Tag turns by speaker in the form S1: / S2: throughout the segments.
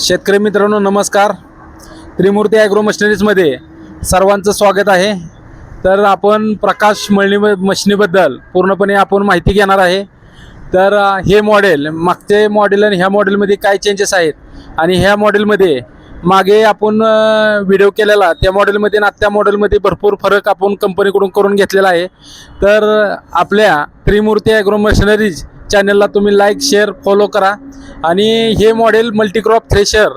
S1: शेतकरी मित्रांनो नमस्कार. त्रिमूर्ती ॲग्रो मशिनरीजमध्ये सर्वांचं स्वागत आहे. तर आपण प्रकाश मळणी मशिनीबद्दल पूर्णपणे आपण माहिती घेणार आहे. तर हे मॉडेल मागचे मॉडेल आणि ह्या मॉडेलमध्ये काय चेंजेस आहेत? आणि ह्या मॉडेलमध्ये मागे आपण व्हिडिओ केलेला त्या मॉडेलमध्ये आणि त्या मॉडेलमध्ये भरपूर फरक आपण कंपनीकडून करून घेतलेला आहे. तर आपल्या त्रिमूर्ती ॲग्रो मशिनरीज चॅनलला तुम्ही लाईक शेअर फॉलो करा. आणि हे मॉडेल मल्टीक्रॉप थ्रेशर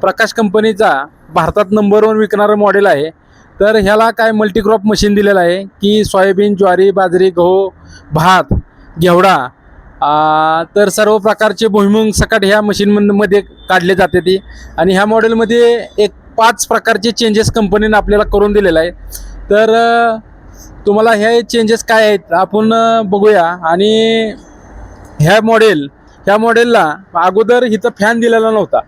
S1: प्रकाश कंपनीचा भारतात नंबर वन विकणारं मॉडेल आहे. तर ह्याला काय मल्टीक्रॉप मशीन दिलेलं आहे की सोयाबीन ज्वारी बाजरी गहू भात घेवडा तर सर्व प्रकारचे भुईमुंग सकाट ह्या मशीनमध्ये काढले जाते ती. आणि ह्या मॉडेलमध्ये एक पाच प्रकारचे चेंजेस कंपनीनं आपल्याला करून दिलेलं आहे. तर तुम्हाला हे चेंजेस काय आहेत आपण बघूया. आणि ह्या मॉडेल ह्या मॉडेलला अगोदर इथं फॅन दिलेला नव्हता.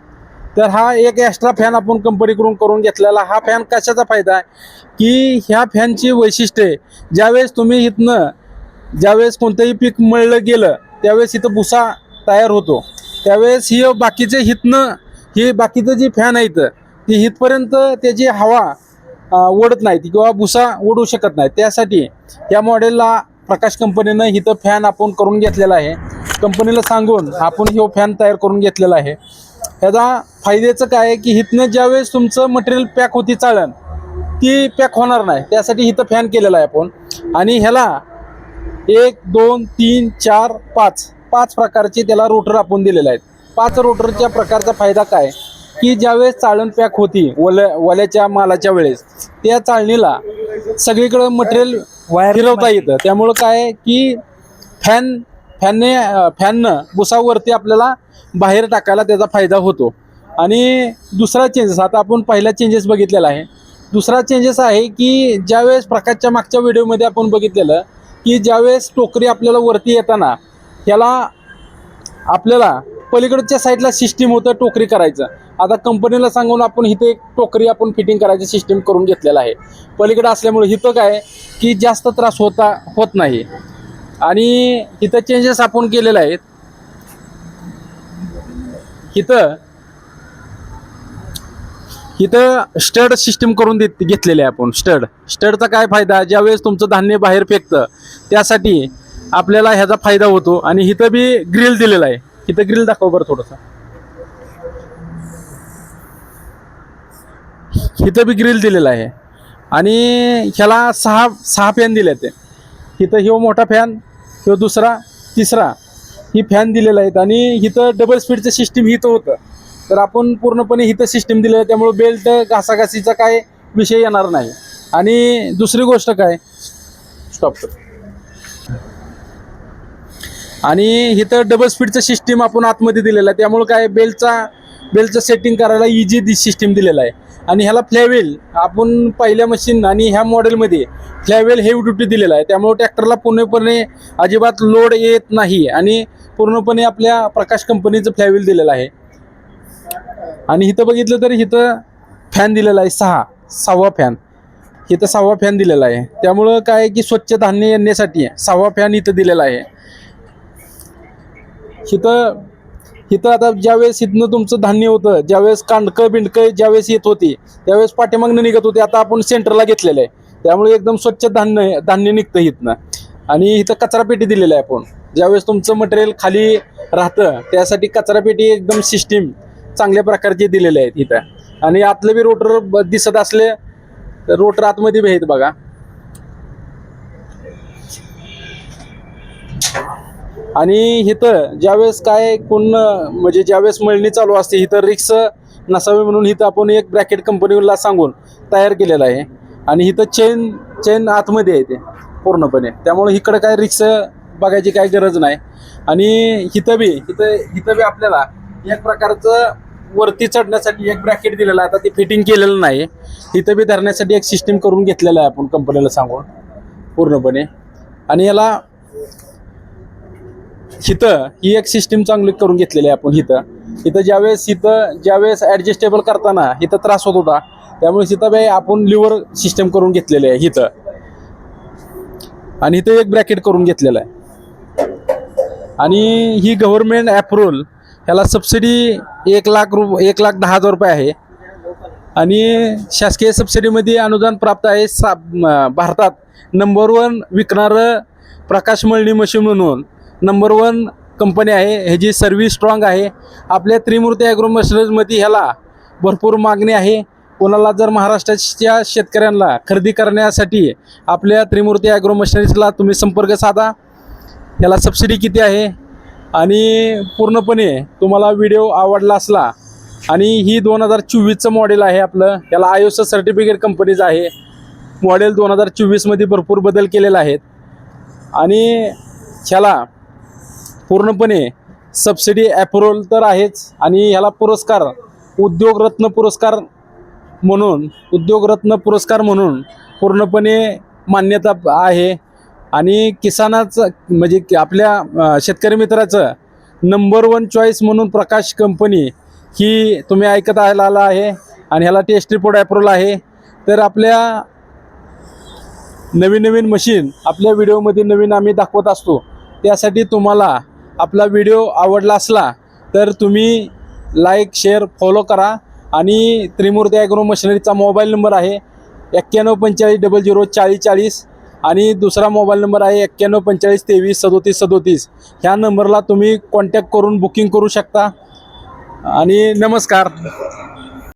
S1: तर हा एक एक्स्ट्रा फॅन आपण कंपनीकडून करून घेतलेला. हा फॅन कशाचा फायदा आहे? की ह्या फॅनची वैशिष्ट्ये ज्यावेळेस तुम्ही इथनं ज्यावेळेस कोणतंही पीक मळलं गेलं त्यावेळेस इथं भुसा तयार होतो. त्यावेळेस ही बाकीचे हितनं ही बाकीचं जी फॅन आहेत ती हिथपर्यंत त्याची हवा ओढत नाही किंवा भुसा ओढू शकत नाही. त्यासाठी या मॉडेलला प्रकाश कंपनीनं इथं फॅन आपण करून घेतलेला आहे. कंपनीला सांगून आपण हे फॅन तयार करून घेतलेला आहे. ह्याचा फायद्याचं काय आहे की इथनं ज्यावेळेस तुमचं मटेरियल पॅक होती चाळण ती पॅक होणार नाही. त्यासाठी इथं फॅन केलेला आहे आपण. आणि ह्याला एक दोन तीन चार पाच पाच प्रकारचे त्याला रोटर आपण दिलेले आहेत. पाच रोटरच्या प्रकारचा फायदा काय? की ज्यावेळेस चाळण पॅक होती ओल्या ओल्याच्या मालाच्या वेळेस त्या चाळणीला सगळीकडं मटेरियल फिरवता येतं. त्यामुळं काय की फॅन फॅनने फॅननं भुसावरती आपल्याला बाहेर टाकायला त्याचा फायदा होतो. आणि दुसरा चेंजेस आता आपण पहिला चेंजेस बघितलेला आहे. दुसरा चेंजेस आहे की ज्यावेळेस प्रकाशच्या मागच्या व्हिडिओमध्ये आपण बघितलेलं की ज्यावेळेस टोकरी आपल्याला वरती येताना ह्याला आपल्याला पलीकडच्या साईडला सिस्टीम होतं टोकरी करायचं. आता कंपनीला सांगून आपण इथे एक टोकरी आपण फिटिंग करायची सिस्टीम करून घेतलेलं आहे. पलीकडे असल्यामुळे इथं काय की जास्त त्रास होता होत नाही. आणि इथं चेंजेस आपण केलेले आहेत. इथं इथं स्टड सिस्टीम करून देत घेतलेले आहे आपण स्टड स्टडचा काय फायदा? ज्यावेळेस तुमचं धान्य बाहेर फेकतं त्यासाठी आपल्याला ह्याचा फायदा होतो. आणि इथं बी ग्रिल दिलेला आहे. इथं ग्रिल दाखव बरं थोडंसं. इथं बी ग्रिल दिलेला आहे. आणि ह्याला सहा सहा फॅन दिले ते. इथं ह्यो मोठा फॅन ह्यो दुसरा तिसरा ही फॅन दिलेला आहेत. आणि इथं डबल स्पीडचं सिस्टीम इथं होतं. तर आपण पूर्णपणे इथं सिस्टीम दिलं आहे. त्यामुळे बेल्ट घासाघासीचा काय विषय येणार नाही. आणि दुसरी गोष्ट काय? स्टॉप कर आणि इथं डबल स्पीडचं सिस्टीम आपण आतमध्ये दिलेलं आहे. त्यामुळे काय बेल्टचा बेल्टचं सेटिंग करायला इजी सिस्टीम दिलेला आहे. आणि ह्याला फ्लॅवेल आपण पहिल्या मशीन आणि ह्या मॉडेलमध्ये फ्लॅवेल हेवी ड्युटी दिलेला आहे. त्यामुळे ट्रॅक्टरला पूर्णपणे अजिबात लोड येत नाही. आणि पूर्णपणे आपल्या प्रकाश कंपनीचं फ्लॅवेल दिलेलं आहे. आणि इथं बघितलं तर इथं फॅन दिलेला आहे. सहा सहावा फॅन इथं सहावा फॅन दिलेला आहे. त्यामुळं काय आहे की स्वच्छ धान्य येण्यासाठी सहावा फॅन इथं दिलेला आहे. इथं इथं आता ज्यावेळेस इथनं तुमचं धान्य होतं ज्यावेळेस कांडकं बिंडकं ज्यावेळेस येत होती त्यावेळेस पाठीमागनं निघत होती आता आपण सेंटरला घेतलेलं आहे. त्यामुळे एकदम स्वच्छ धान्य धान्य निघतं इथनं आणि इथं कचरापेटी दिलेलं आहे आपण. ज्यावेळेस तुमचं मटेरियल खाली राहतं त्यासाठी कचरापेटी एकदम सिस्टीम चांगल्या प्रकारचे दिलेले आहेत इथं. आणि आतलं बी रोटर ब- दिसत असले तर रोटर आतमध्ये बी आहेत बघा. आणि इथं ज्यावेळेस काय कोण म्हणजे ज्यावेळेस मळणी चालू असते इथं रिक्स नसावी म्हणून इथं आपण एक ब्रॅकेट कंपनीला सांगून तयार केलेलं आहे. आणि इथं चेन चेन आतमध्ये आहे ते पूर्णपणे. त्यामुळे इकडं काय रिक्स बघायची काय गरज नाही. आणि इथं बी इथं इथं बी आपल्याला एक प्रकारचं वरती चढण्यासाठी एक ब्रॅकेट दिलेलं आहे. आता ते फिटिंग केलेलं नाही. इथं बी धरण्यासाठी एक सिस्टीम करून घेतलेलं आहे आपण कंपनीला सांगून पूर्णपणे. आणि याला हिथं ही एक सिस्टीम चांगली करून घेतलेली आहे आपण हिथं. इथं ज्यावेळेस इथं ज्यावेळेस ॲडजस्टेबल करताना इथं त्रास होत होता त्यामुळे सीताबाई आपण लिव्हर सिस्टम करून घेतलेले आहे इथं आणि इथं एक ब्रॅकेट करून घेतलेलं आहे. आणि ही गव्हर्नमेंट ॲप्रुव्हल ह्याला सबसिडी एक लाख रु एक लाख दहा हजार रुपये आहे. आणि शासकीय सबसिडीमध्ये अनुदान प्राप्त आहे सा भारतात. नंबर वन विकणारं प्रकाश मळणी मशीन म्हणून. नंबर वन कंपनी आहे ह्याची सर्व्हिस स्ट्रॉंग आहे आपल्या त्रिमूर्ती ॲग्रो मशनरीजमध्ये ह्याला भरपूर मागणी आहे. कोणाला जर महाराष्ट्राच्या शेतकऱ्यांना खरेदी करण्यासाठी आपल्या त्रिमूर्ती ॲग्रो मशनरीजला तुम्ही संपर्क साधा. याला सबसिडी किती आहे? आणि पूर्णपणे तुम्हाला व्हिडिओ आवडला असला आणि ही दोन हजार चोवीसचं मॉडेल आहे आपलं. याला आयोस सर्टिफिकेट कंपनीज आहे. मॉडेल दोन हजार चोवीसमध्ये भरपूर बदल केलेला आहेत. आणि ह्याला पूर्णपणे सबसिडी ॲप्रुव्हल तर आहेच आणि ह्याला पुरस्कार उद्योगरत्न पुरस्कार म्हणून उद्योगरत्न पुरस्कार म्हणून पूर्णपणे मान्यता आहे. आणि किसानाचं म्हणजे की आपल्या शेतकरी मित्राचं नंबर वन चॉईस म्हणून प्रकाश कंपनी ही तुम्ही ऐकत आला आहे आणि ह्याला टेस्ट रिपोर्ट ॲप्रुव्हल आहे. तर आपल्या नवीन नवीन मशीन आपल्या व्हिडिओमध्ये नवीन आम्ही दाखवत असतो. त्यासाठी तुम्हाला आपला व्हिडिओ आवडला असला तर तुम्ही लाईक शेअर फॉलो करा. आणि त्रिमूर्ती ॲग्रो मशिनरीचा मोबाईल नंबर आहे एक्क्याण्णव पंचेचाळीस डबल झिरो चाळीस चाळीस. आणि दुसरा मोबाईल नंबर आहे एक्क्याण्णव पंचेचाळीस तेवीस सदोतीस सदोतीस. ह्या नंबरला तुम्ही कॉन्टॅक्ट करून बुकिंग करू शकता. आणि नमस्कार.